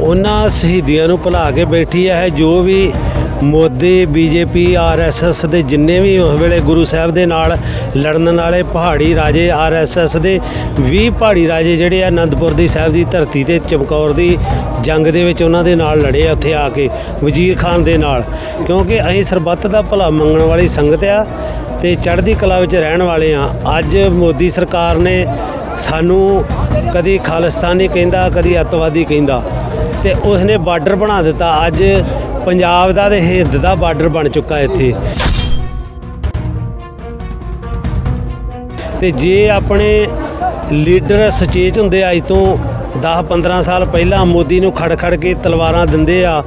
ਉਹਨਾਂ ਸ਼ਹੀਦੀਆਂ ਨੂੰ ਭੁਲਾ ਕੇ ਬੈਠੀ ਹੈ ਜੋ ਵੀ ਮੋਦੀ, ਬੀਜੇਪੀ ਆਰਐਸਐਸ ਦੇ ਜਿੰਨੇ ਵੀ ਉਸ ਵੇਲੇ ਗੁਰੂ ਸਾਹਿਬ ਦੇ ਨਾਲ ਲੜਨ ਵਾਲੇ ਪਹਾੜੀ ਰਾਜੇ ਆਰਐਸਐਸ ਦੇ 20 ਪਹਾੜੀ ਰਾਜੇ ਜਿਹੜੇ ਆ, ਅਨੰਦਪੁਰ ਦੀ ਸਾਹਿਬ ਦੀ ਧਰਤੀ ਤੇ ਚਮਕੌਰ ਦੀ ਜੰਗ ਦੇ ਵਿੱਚ ਉਹਨਾਂ ਦੇ ਨਾਲ ਲੜੇ ਆ ਉੱਥੇ ਆ ਕੇ, ਵਜ਼ੀਰ ਖਾਨ ਦੇ ਨਾਲ। ਕਿਉਂਕਿ ਅਸੀਂ ਸਰਬੱਤ ਦਾ ਭਲਾ ਮੰਗਣ ਵਾਲੀ ਸੰਗਤ ਆ ਤੇ ਚੜ੍ਹਦੀ ਕਲਾ ਵਿੱਚ ਰਹਿਣ ਵਾਲੇ ਆ। ਅੱਜ ਮੋਦੀ ਸਰਕਾਰ ਨੇ ਸਾਨੂੰ ਕਦੀ ਖਾਲਿਸਤਾਨੀ ਕਹਿੰਦਾ, ਕਦੀ ਅੱਤਵਾਦੀ ਕਹਿੰਦਾ। ਤੇ ਉਸਨੇ ਬਾਰਡਰ ਬਣਾ ਦਿੱਤਾ। ਅੱਜ ਪੰਜਾਬ ਦਾ ਤੇ ਹਿੰਦ ਦਾ ਬਾਰਡਰ ਬਣ ਚੁੱਕਾ ਇੱਥੇ। ਤੇ ਜੇ ਆਪਣੇ ਲੀਡਰ ਸੁਚੇਤ ਹੁੰਦੇ ਅੱਜ ਤੋਂ 10-15 ਸਾਲ ਪਹਿਲਾਂ ਮੋਦੀ ਨੂੰ ਖੜ ਖੜ ਕੇ ਤਲਵਾਰਾਂ ਦਿੰਦੇ ਆ,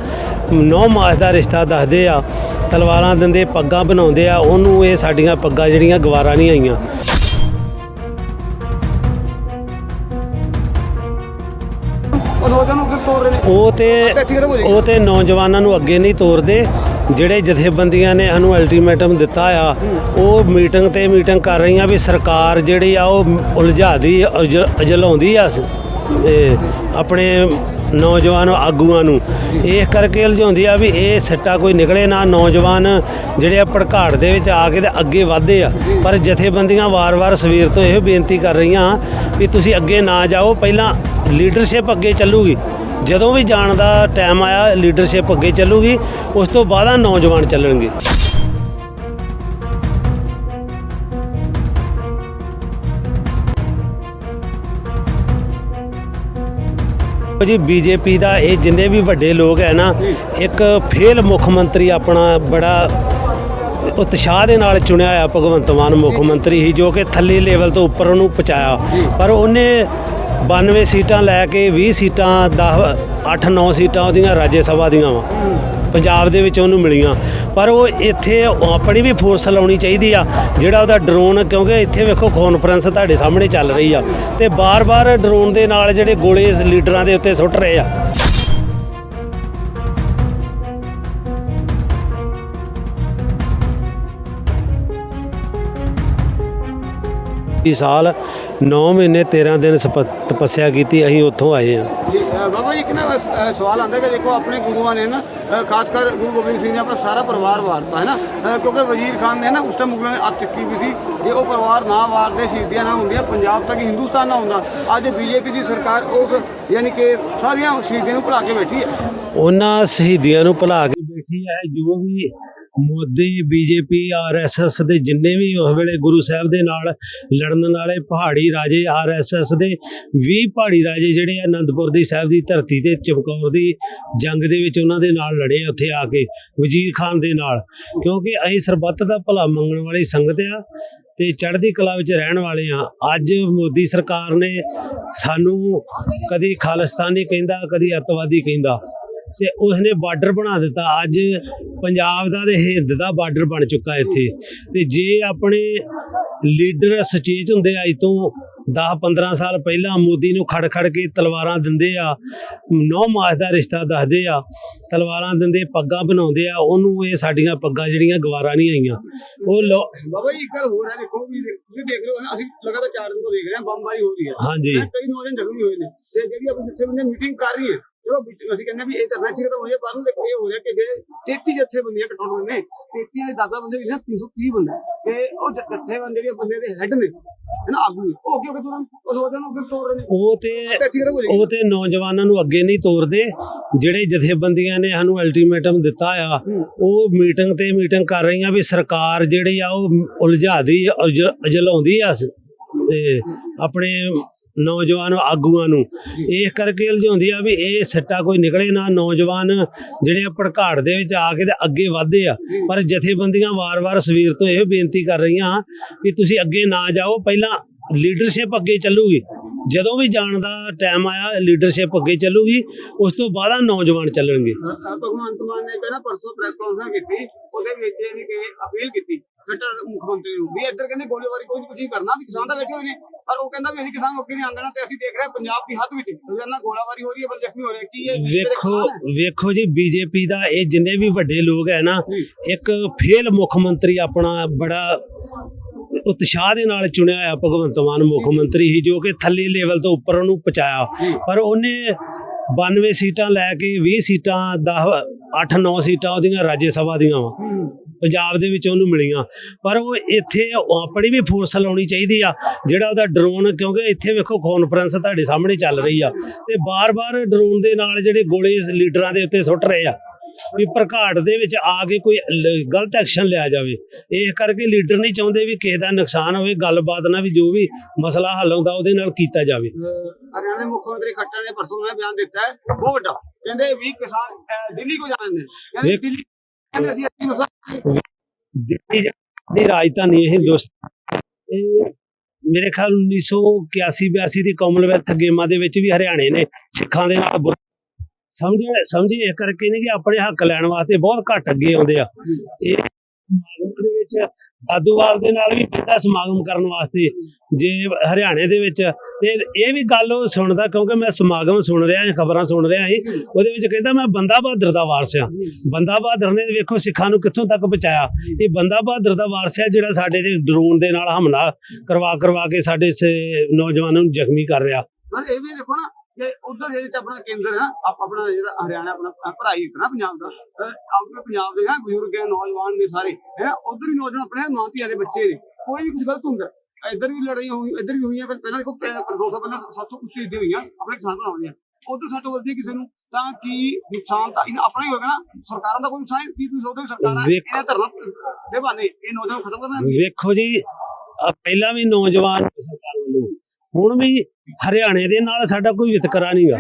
ਨੌ ਮਾਸ ਦਾ ਰਿਸ਼ਤਾ ਦੱਸਦੇ ਆ, ਤਲਵਾਰਾਂ ਦਿੰਦੇ, ਪੱਗਾਂ ਬਣਾਉਂਦੇ ਆ, ਉਹਨੂੰ ਇਹ ਸਾਡੀਆਂ ਪੱਗਾਂ ਜਿਹੜੀਆਂ ਗਵਾਰਾ ਨਹੀਂ ਆਈਆਂ। ਤੇ। ਉਹ ਤੇ ਨੌਜਵਾਨਾਂ ਨੂੰ ਅੱਗੇ ਨਹੀਂ ਤੋਰਦੇ ਜਿਹੜੇ ਜਥੇਬੰਦੀਆਂ ਨੇ ਸਾਨੂੰ ਅਲਟੀਮੇਟਮ ਦਿੱਤਾ ਆ ਉਹ ਮੀਟਿੰਗ ਤੇ ਮੀਟਿੰਗ ਕਰ ਰਹੀਆਂ ਵੀ ਸਰਕਾਰ ਜਿਹੜੀ ਆ ਉਹ ਉਲਝਾਦੀ ਉਜਲਾਉਂਦੀ ਆ ਆਪਣੇ ਨੌਜਵਾਨ ਆਗੂਆਂ ਨੂੰ। ਇਹ ਕਰਕੇ ਉਲਝਾਉਂਦੀ ਆ ਵੀ ਇਹ ਸਿੱਟਾ ਕੋਈ ਨਿਕਲੇ ਨਾ ਨੌਜਵਾਨ ਜਿਹੜੇ ਆ ਭੜਕਾੜ ਦੇ ਵਿੱਚ ਆ ਕੇ ਤੇ ਅੱਗੇ ਵਧਦੇ ਆ। ਪਰ ਜਥੇਬੰਦੀਆਂ ਵਾਰ-ਵਾਰ ਸਵੇਰ ਤੋਂ ਇਹ ਬੇਨਤੀ ਕਰ ਰਹੀਆਂ ਵੀ ਤੁਸੀਂ ਅੱਗੇ ਨਾ ਜਾਓ ਪਹਿਲਾਂ ਲੀਡਰਸ਼ਿਪ ਅੱਗੇ ਚੱਲੂਗੀ। ਜਦੋਂ ਵੀ ਜਾਣ ਦਾ ਟਾਈਮ ਆਇਆ ਲੀਡਰਸ਼ਿਪ ਅੱਗੇ ਚੱਲੂਗੀ, ਉਸ ਤੋਂ ਬਾਅਦ ਨੌਜਵਾਨ ਚੱਲਣਗੇ। ਜੀ ਬੀਜੇਪੀ ਦਾ ਇਹ ਜਿੰਨੇ ਵੀ ਵੱਡੇ ਲੋਕ ਹੈ ਨਾ, ਇੱਕ ਫੇਲ ਮੁੱਖ ਮੰਤਰੀ ਆਪਣਾ ਬੜਾ ਉਤਸ਼ਾਹ ਦੇ ਨਾਲ ਚੁਣਿਆ ਹੋਇਆ ਭਗਵੰਤ ਮਾਨ ਮੁੱਖ ਮੰਤਰੀ ਹੀ ਜੋ ਕਿ ਥੱਲੇ ਲੈਵਲ ਤੋਂ ਉੱਪਰ ਉਹਨੂੰ ਪਹੁੰਚਾਇਆ। ਪਰ ਉਹਨੇ 92 ਸੀਟਾਂ ਲੈ ਕੇ 20 ਸੀਟਾਂ 10 8-9 ਸੀਟਾਂ ਉਹਦੀਆਂ ਰਾਜ ਸਭਾ ਦੀਆਂ ਵਾ। ਪੰਜਾਬ ਦੇ ਵਿੱਚ ਉਹਨੂੰ ਮਿਲੀਆਂ। ਪਰ ਉਹ ਇੱਥੇ ਆਪਣੀ ਵੀ ਫੋਰਸ ਲਾਉਣੀ ਚਾਹੀਦੀ ਆ, ਜਿਹੜਾ ਉਹਦਾ ਡਰੋਨ ਕਿਉਂਕਿ ਇੱਥੇ ਵੇਖੋ ਕਾਨਫਰੰਸ ਤੁਹਾਡੇ ਸਾਹਮਣੇ ਚੱਲ ਰਹੀ ਆ। ਤੇ ਬਾਰ-ਬਾਰ ਡਰੋਨ ਦੇ ਨਾਲ ਜਿਹੜੇ ਗੋਲੇ ਲੀਡਰਾਂ ਦੇ ਉੱਤੇ ਸੁੱਟ ਰਹੇ ਆ। ਇਸ ਸਾਲ 9 ਮਹੀਨੇ 13 ਦਿਨ ਸਪ- ਤਪੱਸਿਆ ਕੀਤੀ ਅਸੀਂ ਉੱਥੋਂ ਆਏ ਜੀ ਅ, ਬਾਬਾ ਜੀ ਇੱਕ ਨਾ ਅ, ਸਵਾਲ ਆਉਂਦਾ ਕਿ ਦੇਖੋ ਆਪਣੇ ਗੁਰੂਆਂ ਨੇ ਨਾ ਅ, ਖਾਸ ਕਰ ਗੁਰੂ ਗੋਬਿੰਦ ਸਿੰਘ ਨੇ ਆਪਣਾ ਸਾਰਾ ਪਰਿਵਾਰ ਵਾਰਤਾ ਹੈ ਨਾ? ਅ, ਕਿਉਂਕਿ ਵਜ਼ੀਰ ਖਾਨ ਨੇ ਨਾ ਉਸ ਟਾਈਮ ਮੁਗਲਾਂ ਨੇ ਅੱਤ ਚੱਕੀ ਵੀ ਸੀ ਜੇ ਉਹ ਪਰਿਵਾਰ ਨਾ ਵਾਰਦੇ ਸ਼ਹੀਦੀਆਂ ਨਾ ਹੁੰਦੀਆਂ ਪੰਜਾਬ ਤੱਕ ਹਿੰਦੁਸਤਾਨ ਨਾ ਹੁੰਦਾ ਅੱਜ ਬੀਜੇਪੀ ਦੀ ਸਰਕਾਰ ਉਸ ਯਾਨੀ ਕਿ ਸਾਰੀਆਂ ਸ਼ਹੀਦੀਆਂ ਨੂੰ ਭੁਲਾ ਕੇ ਬੈਠੀ ਹੈ। ਉਹਨਾਂ ਸ਼ਹੀਦੀਆਂ ਨੂੰ ਭੁਲਾ ਕੇ ਬੈਠੀ ਹੈ ਜੋ ਵੀ ਮੋਦੀ, ਬੀਜੇਪੀ ਆਰਐਸਐਸ ਦੇ ਜਿੰਨੇ ਵੀ ਉਸ ਵੇਲੇ ਗੁਰੂ ਸਾਹਿਬ ਦੇ ਨਾਲ ਲੜਨ ਵਾਲੇ ਪਹਾੜੀ ਰਾਜੇ ਆਰਐਸਐਸ ਦੇ 20 ਪਹਾੜੀ ਰਾਜੇ ਜਿਹੜੇ ਆ ਆਨੰਦਪੁਰ ਦੀ ਸਾਹਿਬ ਦੀ ਧਰਤੀ ਤੇ ਚਮਕੌਰ ਦੀ ਜੰਗ ਦੇ ਵਿੱਚ ਉਹਨਾਂ ਦੇ ਨਾਲ ਲੜੇ ਉੱਥੇ ਆ ਕੇ, ਵਜ਼ੀਰ ਖਾਨ ਦੇ ਨਾਲ। ਕਿਉਂਕਿ ਅਸੀਂ ਸਰਬੱਤ ਦਾ ਭਲਾ ਮੰਗਣ ਵਾਲੀ ਸੰਗਤ ਆ ਤੇ ਚੜ੍ਹਦੀ ਕਲਾ ਵਿੱਚ ਰਹਿਣ ਵਾਲੇ ਆ। ਅੱਜ ਮੋਦੀ ਸਰਕਾਰ ਨੇ ਸਾਨੂੰ ਕਦੀ ਖਾਲਿਸਤਾਨੀ ਕਹਿੰਦਾ, ਕਦੀ ਅੱਤਵਾਦੀ ਕਹਿੰਦਾ। ਤੇ ਉਸਨੇ ਬਾਰਡਰ ਬਣਾ ਦਿੱਤਾ। ਅੱਜ ਪੰਜਾਬ ਦਾ ਤੇ ਹਿੰਦ ਦਾ ਬਾਰਡਰ ਬਣ ਚੁੱਕਾ ਇੱਥੇ। ਤੇ ਜੇ ਆਪਣੇ ਲੀਡਰ ਸੁਚੇਤ ਹੁੰਦੇ ਅੱਜ ਤੋਂ 10-15 ਸਾਲ ਪਹਿਲਾਂ ਮੋਦੀ ਨੂੰ ਖੜ ਖੜ ਕੇ ਤਲਵਾਰਾਂ ਦਿੰਦੇ ਆ ਨੌ ਮਾਸ ਦਾ ਰਿਸ਼ਤਾ ਦੱਸਦੇ ਆ ਤਲਵਾਰਾਂ ਦਿੰਦੇ ਪੱਗਾਂ ਬਣਾਉਂਦੇ ਆ ਉਹਨੂੰ ਇਹ ਸਾਡੀਆਂ ਪੱਗਾਂ ਜਿਹੜੀਆਂ ਗਵਾਰਾ ਨਹੀਂ ਆਈਆਂ। ਉਹ ਲੋ- ਬਾਬਾ ਜੀ ਇੱਕ ਗੱਲ ਹੋਰ ਹੈ ਦੇਖੋ ਵੀ ਤੁਸੀਂ ਦੇਖ ਰਹੇ ਹੋ ਨਾ ਅਸੀਂ ਲਗਾਤਾਰ ਚਾਰ ਦਿਨ ਤੋਂ ਦੇਖ ਰਹੇ ਹਾਂ ਬੰਬਾਰੀ ਹੋ ਰਹੀ ਹੈ। ਹਾਂਜੀ। ਕਈ ਨੌਜਵਾਨ ਜ਼ਖਮੀ ਹੋਏ ਨੇ। ਤੇ ਜਿਹੜੀ ਆਪਣੀ ਜਿੱਥੇ ਮੀਟਿੰਗ ਕਰ ਰਹੀ ਹੈ ਚਲੋ ਅਸੀਂ ਕਹਿੰਦੇ ਵੀ ਇਹ ਧਰਨਾ ਇੱਥੇ ਖਤਮ ਹੋ ਜਾਏ ਪਰ ਨੂੰ ਦੇਖੋ ਇਹ ਹੋ ਰਿਹਾ ਕਿ ਜਿਹੜੇ 33 ਜੱਥੇ ਬੰਦੀਆਂ ਕਟਾਉਣ ਨੇ 33 ਦੇ ਦਾਦਾ ਬੰਦੇ ਵੀ ਨਾ 330 ਬੰਦੇ ਤੇ ਉਹ ਜੱਥੇ ਬੰਦੇ ਜਿਹੜੇ ਬੰਦੇ ਦੇ ਹੈੱਡ ਨੇ ਹੈ ਨਾ ਆਗੂ ਉਹ ਕਿਉਂ ਕਿ ਤੁਰੰਤ ਉਹ ਨੌਜਵਾਨ ਨੂੰ ਅੱਗੇ ਤੋੜ ਰਹੇ ਨੇ। ਉਹ ਤੇ ਤੇ ਉਹ ਤੇ ਨੌਜਵਾਨਾਂ ਨੂੰ ਅੱਗੇ ਨਹੀਂ ਤੋਰਦੇ। ਜਿਹੜੇ ਜਥੇਬੰਦੀਆਂ ਨੇ ਸਾਨੂੰ ਅਲਟੀਮੇਟਮ ਦਿੱਤਾ ਆ ਉਹ ਮੀਟਿੰਗ ਤੇ ਮੀਟਿੰਗ ਕਰ ਰਹੀਆਂ ਵੀ ਸਰਕਾਰ ਜਿਹੜੀ ਆ ਉਹ ਉਲਝਾਦੀ ਉਜਲਾਉਂਦੀ ਆ। ਤੇ ਆਪਣੇ ਨੌਜਵਾਨ ਆਗੂਆਂ ਨੂੰ। ਇਸ ਕਰਕੇ ਉਲਝਾਉਂਦੀ ਆ ਵੀ ਇਹ ਸਿੱਟਾ ਕੋਈ ਨਿਕਲੇ ਨਾ, ਨੌਜਵਾਨ ਜਿਹੜੇ ਭੜਕਾੜ ਦੇ ਵਿੱਚ ਆ ਕੇ ਤੇ ਅੱਗੇ ਵਧਦੇ ਆ। ਪਰ ਜਥੇਬੰਦੀਆਂ ਵਾਰ-ਵਾਰ ਸਵੇਰ ਤੋਂ ਇਹ ਬੇਨਤੀ ਕਰ ਰਹੀਆਂ ਵੀ ਤੁਸੀਂ ਅੱਗੇ ਨਾ ਜਾਓ, ਪਹਿਲਾਂ ਲੀਡਰਸ਼ਿਪ ਅੱਗੇ ਚੱਲੂਗੀ। ਜਦੋਂ ਵੀ ਜਾਣ ਦਾ ਟਾਈਮ ਆਇਆ, ਲੀਡਰਸ਼ਿਪ ਅੱਗੇ ਚੱਲੂਗੀ, ਉਸ ਤੋਂ ਬਾਅਦ ਆ ਨੌਜਵਾਨ ਚੱਲਣਗੇ। ਭਗਵੰਤ ਮਾਨ ਨੇ ਕਹਿੰਦਾ ਪਰਸੋਂ ਪ੍ਰੈਸ ਕਾਨਫਰੰਸ ਕੀਤੀ, ਉਹਦੇ ਵਿੱਚ ਇਹਨੇ ਕਿ ਅਪੀਲ ਕੀਤੀ। ਖੱਟਰ ਮੁੱਖ ਮੰਤਰੀ ਨੂੰ ਵੀ ਇੱਧਰ ਕਹਿੰਦੇ ਗੋਲੀਬਾਰੀ ਕੋਈ ਨਹੀਂ ਕੁਝ ਕਰਨਾ ਵੀ ਕਿਸਾਨ ਤਾਂ ਬੈਠੇ ਹੋਏ ਨੇ। ਪਰ ਉਹ ਕਹਿੰਦਾ ਵੀ ਅਸੀਂ ਕਿਸਾਨ ਅੱਗੇ ਨਹੀਂ ਆਂਦਣਾ ਤੇ ਅਸੀਂ ਦੇਖ ਰਹੇ ਹਾਂ ਪੰਜਾਬ ਦੀ ਹੱਦ ਵਿੱਚ ਰੋਜ਼ਾਨਾ ਗੋਲਾਬਾਰੀ ਹੋ ਰਹੀ ਹੈ ਬੰਦੇ ਜ਼ਖਮੀ ਹੋ ਰਹੇ ਕੀ ਮੇਰੇ ਵੇਖੋ ਹੈ? ਵੇਖੋ ਜੀ ਬੀਜੇਪੀ ਦਾ ਇਹ ਜਿੰਨੇ ਵੀ ਵੱਡੇ ਲੋਕ ਹੈ ਨਾ ਇੱਕ ਫੇਲ ਮੁੱਖ ਮੰਤਰੀ ਆਪਣਾ ਬੜਾ ਉਤਸ਼ਾਹ ਦੇ ਨਾਲ ਚੁਣਿਆ ਹੋਇਆ ਭਗਵੰਤ ਮਾਨ ਮੁੱਖ ਮੰਤਰੀ ਸੀ ਜੋ ਕਿ ਥੱਲੇ ਲੈਵਲ ਤੋਂ ਉੱਪਰ ਉਹਨੂੰ ਪਹੁੰਚਾਇਆ। ਪਰ ਉਹਨੇ 92 ਸੀਟਾਂ ਲੈ ਕੇ 20 ਸੀਟਾਂ 10 8-9 ਸੀਟਾਂ ਉਹਦੀਆਂ ਰਾਜ ਸਭਾ ਦੀਆਂ ਵਾ। ਪੰਜਾਬ ਦੇ ਵਿੱਚ ਉਹਨੂੰ ਮਿਲੀਆਂ। ਪਰ ਉਹ ਇੱਥੇ ਆਪਣੀ ਵੀ ਫੋਰਸ ਲਾਉਣੀ ਚਾਹੀਦੀ ਆ ਜਿਹੜਾ ਉਹਦਾ ਡਰੋਨ ਕਿਉਂਕਿ ਇੱਥੇ ਵੇਖੋ ਕਾਨਫਰੰਸ ਤੁਹਾਡੇ ਸਾਹਮਣੇ ਚੱਲ ਰਹੀ ਆ। ਤੇ ਬਾਰ-ਬਾਰ ਡਰੋਨ ਦੇ ਨਾਲ ਜਿਹੜੇ ਗੋਲੇ ਲੀਡਰਾਂ ਦੇ ਉੱਤੇ ਸੁੱਟ ਰਹੇ ਆ ਵੀ ਪ੍ਰਘਾਟ ਦੇ ਵਿੱਚ ਆ ਕੇ ਕੋਈ ਗਲਤ ਐਕਸ਼ਨ ਲਿਆ ਜਾਵੇ। ਇਹ ਕਰਕੇ ਲੀਡਰ ਨਹੀਂ ਚਾਹੁੰਦੇ ਵੀ ਕਿਸੇ ਦਾ ਨੁਕਸਾਨ ਹੋਵੇ ਗੱਲਬਾਤ ਨਾਲ ਵੀ ਜੋ ਵੀ ਮਸਲਾ ਹੱਲ ਹੁੰਦਾ ਉਹਦੇ ਨਾਲ ਕੀਤਾ ਜਾਵੇ। ਹਰਿਆਣਾ ਮੁੱਖ ਮੰਤਰੀ ਖੱਟਰ ਨੇ ਪਰਸੋਂ ਮੈਂ ਬਿਆਨ ਦਿੱਤਾ ਹੈ ਬਹੁਤ ਵੱਡਾ। ਕਹਿੰਦੇ ਵੀ ਕਿਸਾਨ ਦਿੱਲੀ ਕੋ ਜਾਣਦੇ ਨੇ। ਕਹਿੰਦੇ ਦਿੱਲੀ ਕਹਿੰਦੇ ਅਸੀਂ ਅੱਛੀ ਮਸਲਾ ਦੀ ਰਾਜਧਾਨੀ ਇਹ ਹਿੰਦੁਸਤਾਨ। ਇਹ ਮੇਰੇ ਖਿਆਲ 1981 82 ਦੀ ਕਾਮਨਵੈਲਥ ਗੇਮਾਂ ਦੇ ਵਿੱਚ ਵੀ ਹਰਿਆਣੇ ਨੇ ਸਿੱਖਾਂ ਦੇ ਨਾਲ ਬਹੁਤ- ਸਮਝੇ ਸਮਝੇ ਇਹ ਕਰਕੇ ਨਹੀਂ ਕਿ ਆਪਣੇ ਹੱਕ ਲੈਣ ਵਾਸਤੇ ਬਹੁਤ ਘੱਟ ਅੱਗੇ ਆਉਂਦੇ ਆ। ਇਹ ਸਮਾਗਮ ਦੇ ਵਿੱਚ ਦਾਦੂਵਾਲ ਦੇ ਨਾਲ ਵੀ ਕੀਤਾ ਸਮਾਗਮ ਕਰਨ ਵਾਸਤੇ, ਜੇ ਹਰਿਆਣੇ ਦੇ ਵਿੱਚ। ਤੇ ਇਹ ਵੀ ਗੱਲ ਉਹ ਸੁਣਦਾ, ਕਿਉਂਕਿ ਮੈਂ ਸਮਾਗਮ ਸੁਣ ਰਿਹਾ ਹਾਂ ਖਬਰਾਂ ਸੁਣ ਰਿਹਾ ਹਾਂ ਉਹਦੇ ਵਿੱਚ ਕਹਿੰਦਾ ਮੈਂ ਬੰਦਾ ਬਹਾਦਰ ਦਾ ਵਾਰਸ ਆ। ਬੰਦਾ ਬਹਾਦਰ ਨੇ ਵੇਖੋ ਸਿੱਖਾਂ ਨੂੰ ਕਿੱਥੋਂ ਤੱਕ ਪਹੁੰਚਾਇਆ। ਇਹ ਬੰਦਾ ਬਹਾਦਰ ਦਾ ਵਾਰਸ ਹੈ ਜਿਹੜਾ ਸਾਡੇ ਦੇ ਡਰੋਨ ਦੇ ਨਾਲ ਹਮਲਾ ਕਰਵਾ ਕਰਵਾ ਕੇ ਸਾਡੇ ਨੌਜਵਾਨਾਂ ਨੂੰ ਜ਼ਖਮੀ ਕਰ ਰਿਹਾ। ਪਰ ਇਹ ਵੀ ਦੇਖੋ ਨਾ ਕਿ ਉਧਰ ਜਿਹੜੇ ਚ ਆਪਣਾ ਕੇਂਦਰ ਹੈ ਆਪ ਆਪਣਾ ਜਿਹੜਾ ਹਰਿਆਣਾ ਆਪਣਾ ਭਰਾਈ ਨਾ ਪੰਜਾਬ ਦਾ। ਆਪਣੇ ਪੰਜਾਬ ਦੇ ਨਾ ਬਜ਼ੁਰਗ ਹੈ ਨੌਜਵਾਨ ਨੇ ਸਾਰੇ। ਹੈ ਉਧਰ ਵੀ ਨੌਜਵਾਨ ਆਪਣੇ ਮਾਂ ਦੇ ਬੱਚੇ ਨੇ। ਕੋਈ ਵੀ ਕੁਝ ਗਲਤ ਹੁੰਦਾ ਹੈ। ਇੱਧਰ ਵੀ ਲੜਾਈਆਂ ਹੋਈ ਇੱਧਰ ਵੀ ਹੋਈਆਂ ਪਹਿਲਾਂ ਦੇਖੋ ਪ- ਪਰ 200 ਪਹਿਲਾਂ 700 ਕੁਛ ਸ਼ਹੀਦੀਆਂ ਹੋਈਆਂ ਆਪਣੇ ਕਿਸਾਨ ਬਣਾਉਂਦੀਆਂ ਉਧਰ ਸੱਟ ਵੱਜਦੀ ਹੈ ਕਿਸੇ ਨੂੰ ਤਾਂ ਕੀ ਨੁਕਸਾਨ ਤਾਂ ਇਹਨਾਂ ਆਪਣਾ ਹੀ ਹੋਏਗਾ ਨਾ? ਸਰਕਾਰਾਂ ਦਾ ਕੋਈ ਨੁਕਸਾਨ ਕੀ ਤੁਸੀਂ ਸੋਚਦੇ ਹੋ ਸਰਕਾਰਾਂ ਇਹਨਾਂ ਧਰਨਾ ਦੇ ਬਹਾਨੇ ਇਹ ਨੌਜਵਾਨ ਖਤਮ ਕਰਨਾ ਵੇਖੋ ਜੀ ਪਹਿਲਾਂ ਵੀ ਨੌਜਵਾਨ ਸਰਕਾਰ ਵੱਲੋਂ ਹੁਣ ਵੀ ਹਰਿਆਣੇ ਦੇ ਨਾਲ ਸਾਡਾ ਕੋਈ ਵਿਤਕਰਾ ਨਹੀਂਗਾ।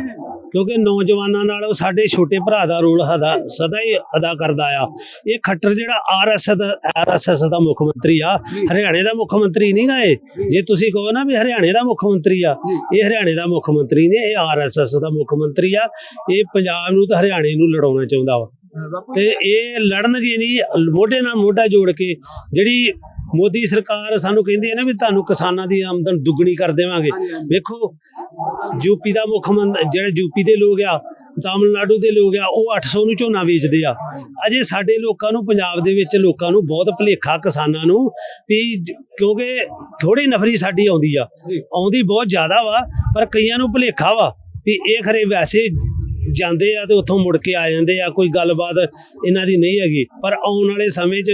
ਕਿਉਂਕਿ ਨੌਜਵਾਨਾਂ ਨਾਲ ਉਹ ਸਾਡੇ ਛੋਟੇ ਭਰਾ ਦਾ ਰੋਲ ਅਦਾ ਸਦਾ ਹੀ ਅਦਾ ਕਰਦਾ ਆ। ਇਹ ਖੱਟਰ ਜਿਹੜਾ ਆਰਐਸਐਸ ਦਾ ਆਰਐਸਐਸ ਦਾ ਮੁੱਖ ਮੰਤਰੀ ਆ ਹਰਿਆਣੇ ਦਾ ਮੁੱਖ ਮੰਤਰੀ ਨਹੀਂ ਗਾ ਇਹ। ਜੇ। ਤੁਸੀਂ ਕਹੋ ਨਾ ਵੀ ਹਰਿਆਣੇ ਦਾ ਮੁੱਖ ਮੰਤਰੀ ਆ ਇਹ ਹਰਿਆਣੇ ਦਾ ਮੁੱਖ ਮੰਤਰੀ ਨੇ ਇਹ ਆਰਐਸਐਸ ਦਾ ਮੁੱਖ ਮੰਤਰੀ ਆ। ਇਹ ਪੰਜਾਬ ਨੂੰ ਤੇ ਹਰਿਆਣੇ ਨੂੰ ਲੜਾਉਣਾ ਚਾਹੁੰਦਾ ਵਾ। ਤੇ ਇਹ ਲੜਨਗੇ ਨਹੀਂ ਮੋਢੇ ਨਾਲ ਮੋਢਾ ਜੋੜ ਕੇ ਜਿਹੜੀ ਮੋਦੀ ਸਰਕਾਰ ਸਾਨੂੰ ਕਹਿੰਦੀ ਹੈ ਨਾ ਵੀ ਤੁਹਾਨੂੰ ਕਿਸਾਨਾਂ ਦੀ ਆਮਦਨ ਦੁੱਗਣੀ ਕਰ ਦੇਵਾਂਗੇ। ਵੇਖੋ ਯੂਪੀ ਦਾ ਮੁੱਖ ਮੰਤਰੀ ਜਿਹੜੇ ਯੂਪੀ ਦੇ ਲੋਕ ਆ ਤਾਮਿਲਨਾਡੂ ਦੇ ਲੋਕ ਆ ਉਹ 800 ਨੂੰ ਝੋਨਾ ਵੇਚਦੇ ਆ ਅਜੇ ਸਾਡੇ ਲੋਕਾਂ ਨੂੰ ਪੰਜਾਬ ਦੇ ਵਿੱਚ ਲੋਕਾਂ ਨੂੰ ਬਹੁਤ ਭੁਲੇਖਾ ਕਿਸਾਨਾਂ ਨੂੰ ਵੀ ਕਿਉਂਕਿ ਥੋੜੀ ਨਫਰੀ ਸਾਡੀ ਆਉਂਦੀ ਆ। ਆਉਂਦੀ ਬਹੁਤ ਜ਼ਿਆਦਾ ਵਾ ਪਰ ਕਈਆਂ ਨੂੰ ਭੁਲੇਖਾ ਵਾ ਵੀ ਇਹ ਖਰੇ ਵੈਸੇ ਜਾਂਦੇ ਆ ਤੇ ਉੱਥੋਂ ਮੁੜ ਕੇ ਆ ਜਾਂਦੇ ਆ, ਕੋਈ ਗੱਲਬਾਤ ਇਹਨਾਂ ਦੀ ਨਹੀਂ ਹੈਗੀ। ਪਰ ਆਉਣ ਵਾਲੇ ਸਮੇਂ 'ਚ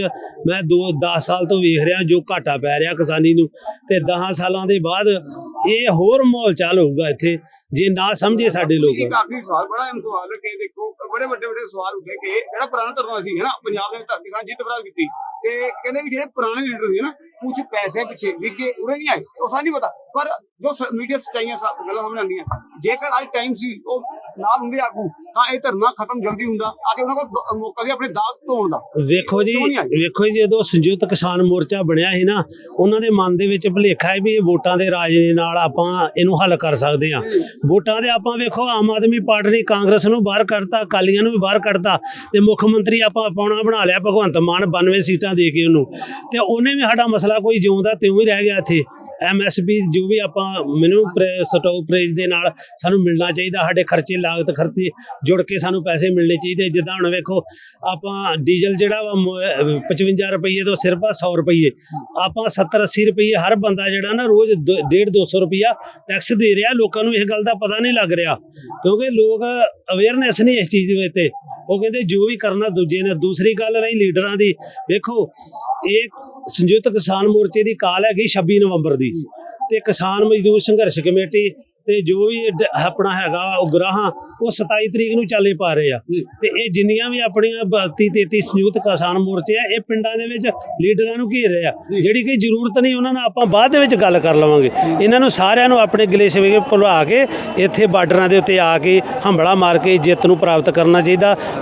ਮੈਂ 2 10 ਸਾਲ ਤੋਂ ਵੇਖ ਰਿਹਾ ਜੋ ਘਾਟਾ ਪੈ ਰਿਹਾ ਕਿਸਾਨੀ ਨੂੰ। ਤੇ 10 ਸਾਲਾਂ ਦੇ ਬਾਅਦ ਇਹ ਹੋਰ ਮਾਹੌਲ ਚਾਲ ਹੋਊਗਾ ਇੱਥੇ, ਜੇ ਨਾ ਸਮਝੇ ਸਾਡੇ ਲੋਕ। ਇੱਕ ਸਵਾਲ, ਬੜਾ ਅਹਿਮ ਸਵਾਲ ਕਿ ਦੇਖੋ, ਬੜੇ ਵੱਡੇ ਵੱਡੇ ਸਵਾਲ ਉੱਠੇ ਕਿ ਜਿਹੜਾ ਪੁਰਾਣਾ ਧਰਨਾ ਸੀ ਹੈ ਨਾ, ਪੰਜਾਬ ਨੇ ਤਾਂ ਕਿਸਾਨ ਜਿੱਤ ਪ੍ਰਾਪਤ ਕੀਤੀ। ਤੇ ਕਹਿੰਦੇ ਵੀ ਜਿਹੜੇ ਪੁਰਾਣੇ ਲੀਡਰ ਸੀ ਨਾ ਕੁਝ ਪੈਸੇ ਪਿੱਛੇ ਵਿਗੇ ਉਰੇ ਨਹੀਂ ਆਏ ਉਹ ਸਾਨੂੰ ਨਹੀਂ ਪਤਾ। ਪਰ ਜੋ ਮੀਡੀਆ ਸਚਾਈਆਂ ਸਾ- ਗੱਲਾਂ ਸਾਹਮਣੇ ਆਉਂਦੀਆਂ, ਜੇਕਰ ਅੱਜ ਟਾਈਮ ਸੀ, ਉਹ ਨਾਲ ਹੁੰਦੇ ਆਗੂ ਤਾਂ ਇਹ ਧਰਨਾ ਖਤਮ ਜਲਦੀ ਹੁੰਦਾ ਅੱਜ ਉਹਨਾਂ ਕੋਲ ਮੌਕਾ ਸੀ ਆਪਣੇ ਦਾਗ ਧੋਣ ਦਾ। ਵੇਖੋ ਜੀ? ਵੇਖੋ ਜੀ ਜਦੋਂ ਸੰਯੁਕਤ ਕਿਸਾਨ ਮੋਰਚਾ ਬਣਿਆ ਸੀ ਨਾ ਉਹਨਾਂ ਦੇ ਮਨ ਦੇ ਵਿੱਚ ਭੁਲੇਖਾ ਹੈ ਵੀ ਇਹ ਵੋਟਾਂ ਦੇ ਰਾਜ ਦੇ ਨਾਲ ਆਪਾਂ ਇਹਨੂੰ ਹੱਲ ਕਰ ਸਕਦੇ ਹਾਂ। ਵੋਟਾਂ ਦੇ ਆਪਾਂ ਵੇਖੋ ਆਮ ਆਦਮੀ ਪਾਰਟੀ ਨੇ ਕਾਂਗਰਸ ਨੂੰ ਬਾਹਰ ਕੱਢਤਾ ਅਕਾਲੀਆਂ ਨੂੰ ਵੀ ਬਾਹਰ ਕੱਢਤਾ ਤੇ ਮੁੱਖ ਮੰਤਰੀ ਆਪਾਂ ਆਪਣਾ ਬਣਾ ਲਿਆ ਭਗਵੰਤ ਮਾਨ 92 ਸੀਟਾਂ ਦੇ ਕੇ ਉਹਨੂੰ। ਤੇ ਉਹਨੇ ਵੀ ਸਾਡਾ ਮਸਲਾ ਕੋਈ ਜਿਉਂਦਾ ਤਿਉਂ ਹੀ ਰਹਿ ਗਿਆ ਇੱਥੇ। ਐਮਐਸਪੀ ਜੋ ਵੀ ਆਪਾਂ ਮੈਨੂੰ ਸਟਾਕ ਪ੍ਰਾਈਸ ਦੇ ਨਾਲ ਸਾਨੂੰ ਮਿਲਣਾ ਚਾਹੀਦਾ, ਸਾਡੇ ਖਰਚੇ, ਲਾਗਤ, ਖਰਚੇ ਜੁੜ ਕੇ ਸਾਨੂੰ ਪੈਸੇ ਮਿਲਣੇ ਚਾਹੀਦੇ। ਜਿੱਦਾਂ ਹੁਣ ਵੇਖੋ, ਆਪਾਂ ਡੀਜ਼ਲ ਜਿਹੜਾ ਵਾ ਮ- ਅਹ 55 ਰੁਪਏ ਤੋਂ ਸਿਰਫ ਆ 100 ਰੁਪਏ ਆਪਾਂ 70 80 ਰੁਪਏ ਹਰ ਬੰਦਾ ਜਿਹੜਾ ਨਾ ਰੋਜ਼ 1.5 200 ਰੁਪਿਆ ਟੈਕਸ ਦੇ ਰਿਹਾ। ਲੋਕਾਂ ਨੂੰ ਇਹ ਗੱਲ ਦਾ ਪਤਾ ਨਹੀਂ ਲੱਗ ਰਿਹਾ, ਕਿਉਂਕਿ ਲੋਕ ਅਵੇਅਰਨੈਸ ਨਹੀਂ ਇਸ ਚੀਜ਼ ਦੇ ਉੱਤੇ ਉਹ ਕਹਿੰਦੇ ਜੋ ਵੀ ਕਰਨਾ ਦੂਜੇ ਨੇ। ਦੂਸਰੀ ਗੱਲ ਰਹੀ ਲੀਡਰਾਂ ਦੀ। ਵੇਖੋ, ਇਹ ਸੰਯੁਕਤ ਕਿਸਾਨ ਮੋਰਚੇ ਦੀ ਕਾਲ ਹੈਗੀ 26 ਨਵੰਬਰ ਦੀ। ਤੇ ਕਿਸਾਨ ਮਜ਼ਦੂਰ ਸੰਘਰਸ਼ ਕਮੇਟੀ ਤੇ ਜੋ ਵੀ ਆਪਣਾ ਹੈਗਾ ਉਹ ਗਰਾਹਾਂ ਉਹ 27 ਤਰੀਕ ਨੂੰ ਚਾਲੇ ਪਾ ਰਹੇ ਆ। ਤੇ ਇਹ ਜਿੰਨੀਆਂ ਵੀ ਆਪਣੀਆਂ 32 33 ਸੰਯੁਕਤ ਕਿਸਾਨ ਮੋਰਚੇ ਆ ਇਹ ਪਿੰਡਾਂ ਦੇ ਵਿੱਚ ਲੀਡਰਾਂ ਨੂੰ ਘੇਰ ਰਹੇ ਆ। ਜਿਹੜੀ ਕਿ ਜ਼ਰੂਰਤ ਨਹੀਂ ਉਹਨਾਂ ਨਾਲ ਆਪਾਂ ਬਾਅਦ ਦੇ ਵਿੱਚ ਗੱਲ ਕਰ ਲਵਾਂਗੇ। ਇਹਨਾਂ ਨੂੰ ਸਾਰਿਆਂ ਨੂੰ ਆਪਣੇ ਗਿਲੇ ਸ਼ਿਕਵੇ ਭੁਲਾ ਕੇ ਇੱਥੇ ਬਾਰਡਰਾਂ ਦੇ ਉੱਤੇ ਆ ਕੇ ਹੰਬਲਾ ਮਾਰ ਕੇ ਜਿੱਤ ਨੂੰ ਪ੍ਰਾਪਤ ਕਰਨਾ ਚਾਹੀਦਾ।